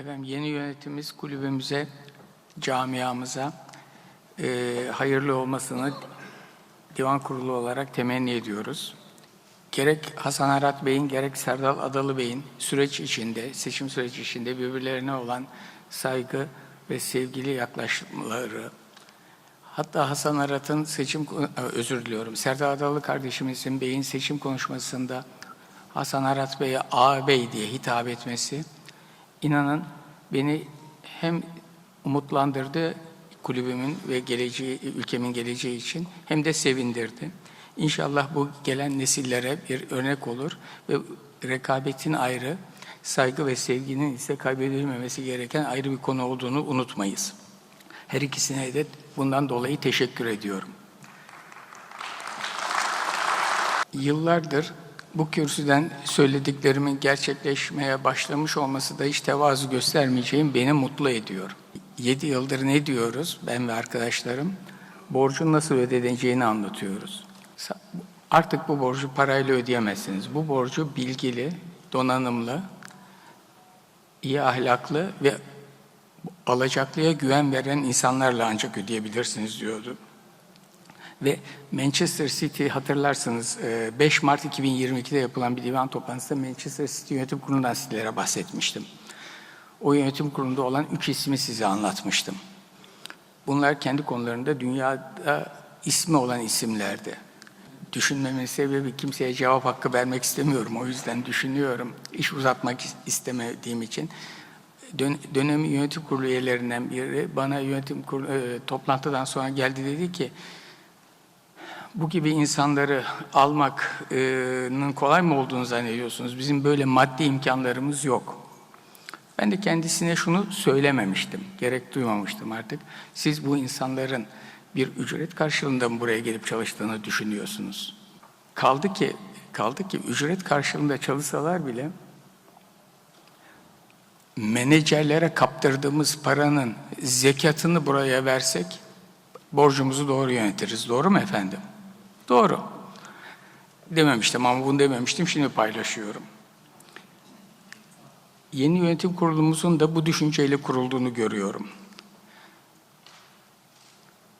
Efendim yeni yönetimimiz kulübümüze, camiamıza e, hayırlı olmasını divan kurulu olarak temenni ediyoruz. Gerek Hasan Arat Bey'in gerek Serdal Adalı Bey'in süreç içinde, seçim süreci içinde birbirlerine olan saygı ve sevgili yaklaşımları, hatta Hasan Arat'ın seçim, özür diliyorum, Serdal Adalı kardeşimizin beyin seçim konuşmasında Hasan Arat Bey'e ağabey diye hitap etmesi, İnanın beni hem umutlandırdı kulübümün ve geleceği, ülkemin geleceği için hem de sevindirdi. İnşallah bu gelen nesillere bir örnek olur ve rekabetin ayrı, saygı ve sevginin ise kaybedilmemesi gereken ayrı bir konu olduğunu unutmayız. Her ikisine de bundan dolayı teşekkür ediyorum. Yıllardır bu kürsüden söylediklerimin gerçekleşmeye başlamış olması da hiç tevazu göstermeyeceğim beni mutlu ediyor. Yedi yıldır ne diyoruz ben ve arkadaşlarım? Borcun nasıl ödeneceğini anlatıyoruz. Artık bu borcu parayla ödeyemezsiniz. Bu borcu bilgili, donanımlı, iyi ahlaklı ve alacaklıya güven veren insanlarla ancak ödeyebilirsiniz diyordu. Ve Manchester City hatırlarsınız 5 Mart 2022'de yapılan bir divan toplantısında Manchester City Yönetim Kurulu'ndan sizlere bahsetmiştim. O yönetim kurulunda olan üç ismi size anlatmıştım. Bunlar kendi konularında dünyada ismi olan isimlerdi. Düşünmemin sebebi kimseye cevap hakkı vermek istemiyorum. O yüzden düşünüyorum. İş uzatmak istemediğim için. Dön dönemi yönetim kurulu üyelerinden biri bana yönetim kurulu, e, toplantıdan sonra geldi dedi ki bu gibi insanları almakın kolay mı olduğunu zannediyorsunuz? Bizim böyle maddi imkanlarımız yok. Ben de kendisine şunu söylememiştim, gerek duymamıştım artık. Siz bu insanların bir ücret karşılığında mı buraya gelip çalıştığını düşünüyorsunuz? Kaldı ki, kaldı ki ücret karşılığında çalışsalar bile menajerlere kaptırdığımız paranın zekatını buraya versek borcumuzu doğru yönetiriz. Doğru mu efendim? Doğru. Dememiştim ama bunu dememiştim, şimdi paylaşıyorum. Yeni yönetim kurulumuzun da bu düşünceyle kurulduğunu görüyorum.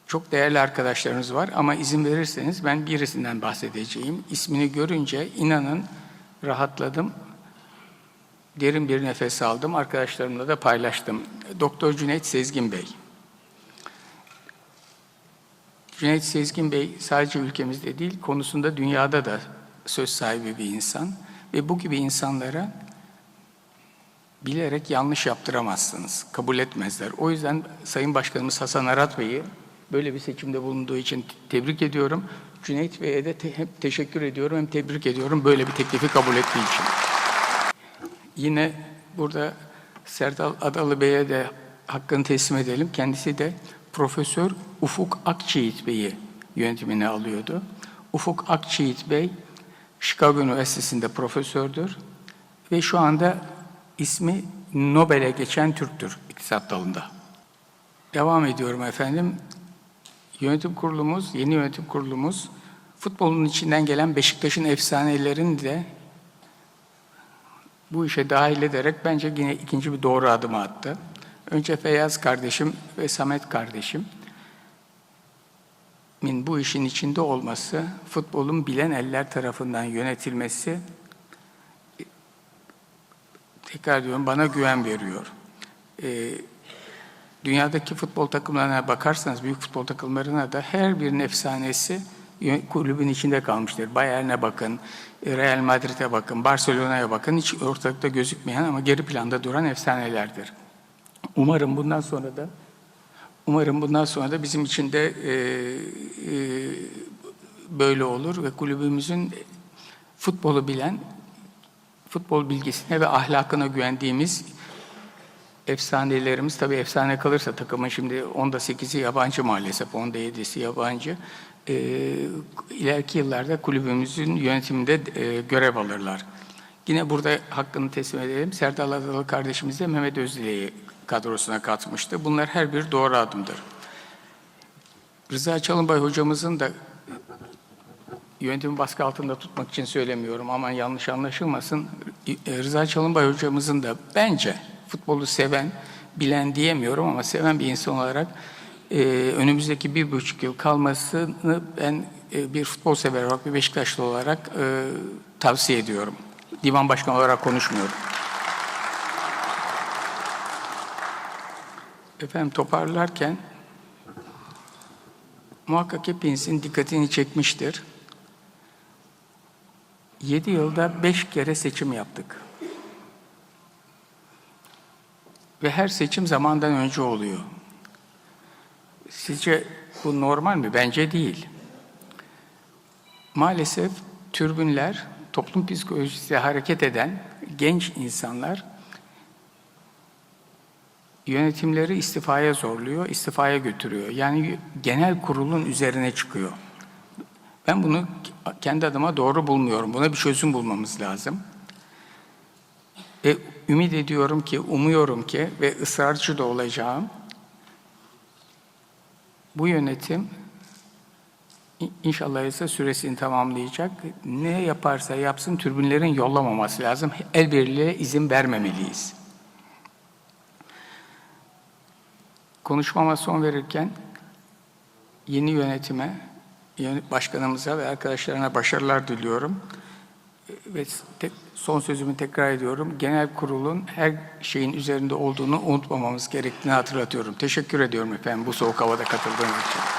Çok değerli arkadaşlarınız var ama izin verirseniz ben birisinden bahsedeceğim. İsmini görünce inanın rahatladım. Derin bir nefes aldım. Arkadaşlarımla da paylaştım. Doktor Cüneyt Sezgin Bey. Cüneyt Sezgin Bey sadece ülkemizde değil, konusunda dünyada da söz sahibi bir insan. Ve bu gibi insanlara bilerek yanlış yaptıramazsınız, kabul etmezler. O yüzden Sayın Başkanımız Hasan Arat Bey'i böyle bir seçimde bulunduğu için tebrik ediyorum. Cüneyt Bey'e de te hem teşekkür ediyorum hem tebrik ediyorum böyle bir teklifi kabul ettiği için. Yine burada Serdal Adalı Bey'e de hakkını teslim edelim. Kendisi de Profesör Ufuk Akçiğit Bey'i yönetimine alıyordu. Ufuk Akçiğit Bey, Chicago Üniversitesi'nde profesördür ve şu anda ismi Nobel'e geçen Türktür iktisat dalında. Devam ediyorum efendim. Yönetim kurulumuz, yeni yönetim kurulumuz, futbolun içinden gelen Beşiktaş'ın efsanelerini de bu işe dahil ederek bence yine ikinci bir doğru adım attı. Önce Feyyaz kardeşim ve Samet kardeşim min bu işin içinde olması, futbolun bilen eller tarafından yönetilmesi tekrar diyorum bana güven veriyor. Ee, dünyadaki futbol takımlarına bakarsanız, büyük futbol takımlarına da her bir efsanesi kulübün içinde kalmıştır. Bayern'e bakın, Real Madrid'e bakın, Barcelona'ya bakın. Hiç ortalıkta gözükmeyen ama geri planda duran efsanelerdir. Umarım bundan sonra da umarım bundan sonra da bizim için de e, e, böyle olur ve kulübümüzün futbolu bilen, futbol bilgisine ve ahlakına güvendiğimiz efsanelerimiz tabii efsane kalırsa takımın şimdi onda 8'i yabancı maalesef, onda 7'si yabancı. E, ileriki yıllarda kulübümüzün yönetiminde e, görev alırlar. Yine burada hakkını teslim edelim. Serdal Adalı kardeşimiz de Mehmet Özdile'yi kadrosuna katmıştı. Bunlar her bir doğru adımdır. Rıza Çalınbay hocamızın da yönetimi baskı altında tutmak için söylemiyorum. Aman yanlış anlaşılmasın. Rıza Çalınbay hocamızın da bence futbolu seven, bilen diyemiyorum ama seven bir insan olarak e, önümüzdeki bir buçuk yıl kalmasını ben e, bir futbol sever olarak, bir Beşiktaşlı olarak e, tavsiye ediyorum. Divan başkanı olarak konuşmuyorum. Efendim toparlarken muhakkak hepinizin dikkatini çekmiştir. 7 yılda 5 kere seçim yaptık. Ve her seçim zamandan önce oluyor. Sizce bu normal mi? Bence değil. Maalesef türbünler, toplum psikolojisiyle hareket eden genç insanlar yönetimleri istifaya zorluyor, istifaya götürüyor. Yani genel kurulun üzerine çıkıyor. Ben bunu kendi adıma doğru bulmuyorum. Buna bir çözüm bulmamız lazım. Ve ümit ediyorum ki, umuyorum ki ve ısrarcı da olacağım. Bu yönetim inşallah ise süresini tamamlayacak. Ne yaparsa yapsın türbünlerin yollamaması lazım. El birliğiyle izin vermemeliyiz. Konuşmama son verirken yeni yönetime, yönet- başkanımıza ve arkadaşlarına başarılar diliyorum. Ve son sözümü tekrar ediyorum. Genel kurulun her şeyin üzerinde olduğunu unutmamamız gerektiğini hatırlatıyorum. Teşekkür ediyorum efendim bu soğuk havada katıldığınız için.